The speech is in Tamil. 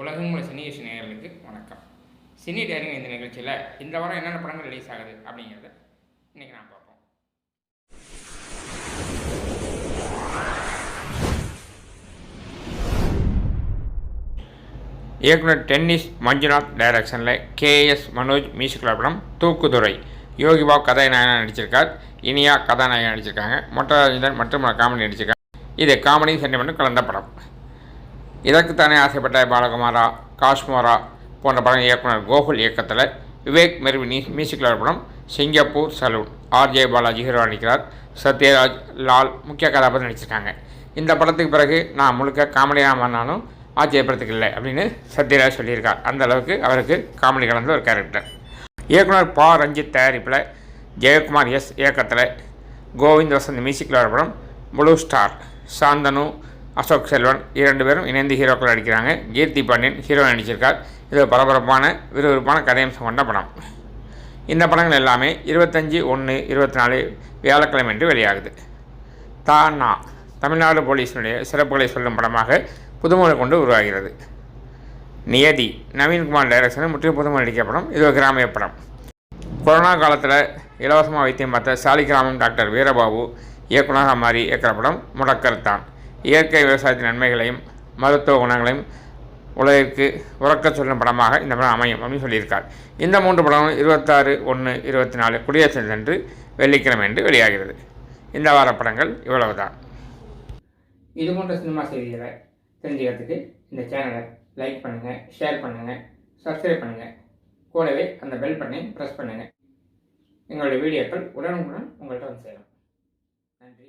உலகம் உள்ள சினி யோசி நேயர்களுக்கு வணக்கம். சினி டேரிங் இந்த நிகழ்ச்சியில் இந்த வாரம் என்னென்ன படங்கள் ரிலீஸ் ஆகுது அப்படிங்கிறத இன்றைக்கி நான் பார்ப்போம். இயக்குனர் டென்னிஸ் மஞ்சுநாத் டைரக்ஷனில் கேஎஸ் மனோஜ் மியூசிக்கல் படம் தூக்குதுறை. யோகிபாப் கதாநாயகனாக நடிச்சிருக்கார். இனியா கதாநாயகன் நடிச்சிருக்காங்க. மொட்டராஜேந்திரன் மற்றும் காமெடி நடிச்சிருக்காங்க. இது காமெடி சென்டிமெண்ட்டும் கலந்த படம். இதற்குத்தானே ஆசைப்பட்ட பாலகுமாரா காஷ்மோரா போன்ற படம் இயக்குனர் கோகுல் இயக்கத்தில் விவேக் மெர்வினி மியூசிக்கல் படம் Singapore salon. RJ Balaji hero நடிக்கிறார் சத்யராஜ் லால் முக்கிய கதாபாத்திரம் நடிச்சிருக்காங்க. இந்த படத்துக்கு பிறகு நான் முழுக்க காமெடியாக பண்ணாலும் ஆச்சரியப்படுறதுக்கு இல்லை அப்படின்னு சத்யராஜ் சொல்லியிருக்கார். அந்த அளவுக்கு அவருக்கு காமெடி கலந்த ஒரு கேரக்டர் இயக்குனர் பா. ரஞ்சித் தயாரிப்பில் ஜெயக்குமார் எஸ் இயக்கத்தில் கோவிந்த் வசந்த் மியூசிக்கில் வர படம் ப்ளூ ஸ்டார் சாந்தனு அசோக் செல்வன் இரண்டு பேரும் இணைந்து ஹீரோக்கள் நடிக்கிறாங்க. கீர்த்தி பாண்டியன் ஹீரோ நடிச்சிருக்கார். இது ஒரு பரபரப்பான விறுவிறுப்பான கதையம்சம் கொண்ட படம். இந்த படங்கள் எல்லாமே இருபத்தஞ்சி ஒன்று இருபத்தி நாலு வியாழக்கிழமை என்று வெளியாகுது. தானா தமிழ்நாடு போலீஸினுடைய சிறப்புகளை சொல்லும் படமாக புதுமொழி கொண்டு உருவாகிறது. நியதி நவீன்குமார் டைரக்ஷனில் முற்றிலும் புதுமொழி நடிக்க படம் இது ஒரு கிராமிய படம். கொரோனா காலத்தில் இலவசமாக வைத்தியம் பார்த்த சாலிகிராமம் டாக்டர் வீரபாபு இயக்குநராக மாறி இயக்கிற படம் முடக்கர்தான் இயற்கை விவசாயத்தின் நன்மைகளையும் மருத்துவ குணங்களையும் உலகிற்கு உறக்க சொல்லும் படமாக இந்த படம் அமையும் அப்படின்னு சொல்லியிருக்கார். இந்த மூன்று படமும் இருபத்தாறு ஒன்று இருபத்தி நாலு குடியரசு தினத்தன்று வெள்ளிக்கிழமை என்று வெளியாகிறது. இந்த வார படங்கள் இவ்வளவுதான். இது போன்ற சினிமா செய்திகளை தெரிஞ்சுக்கிறதுக்கு இந்த சேனலை லைக் பண்ணுங்கள் ஷேர் பண்ணுங்கள் சப்ஸ்கிரைப் பண்ணுங்கள் கூடவே அந்த பெல் பட்டனையும் ப்ரெஸ் பண்ணுங்கள் எங்களுடைய வீடியோக்கள் உடனுக்குடன் உங்கள்கிட்ட வந்து சேரும். நன்றி.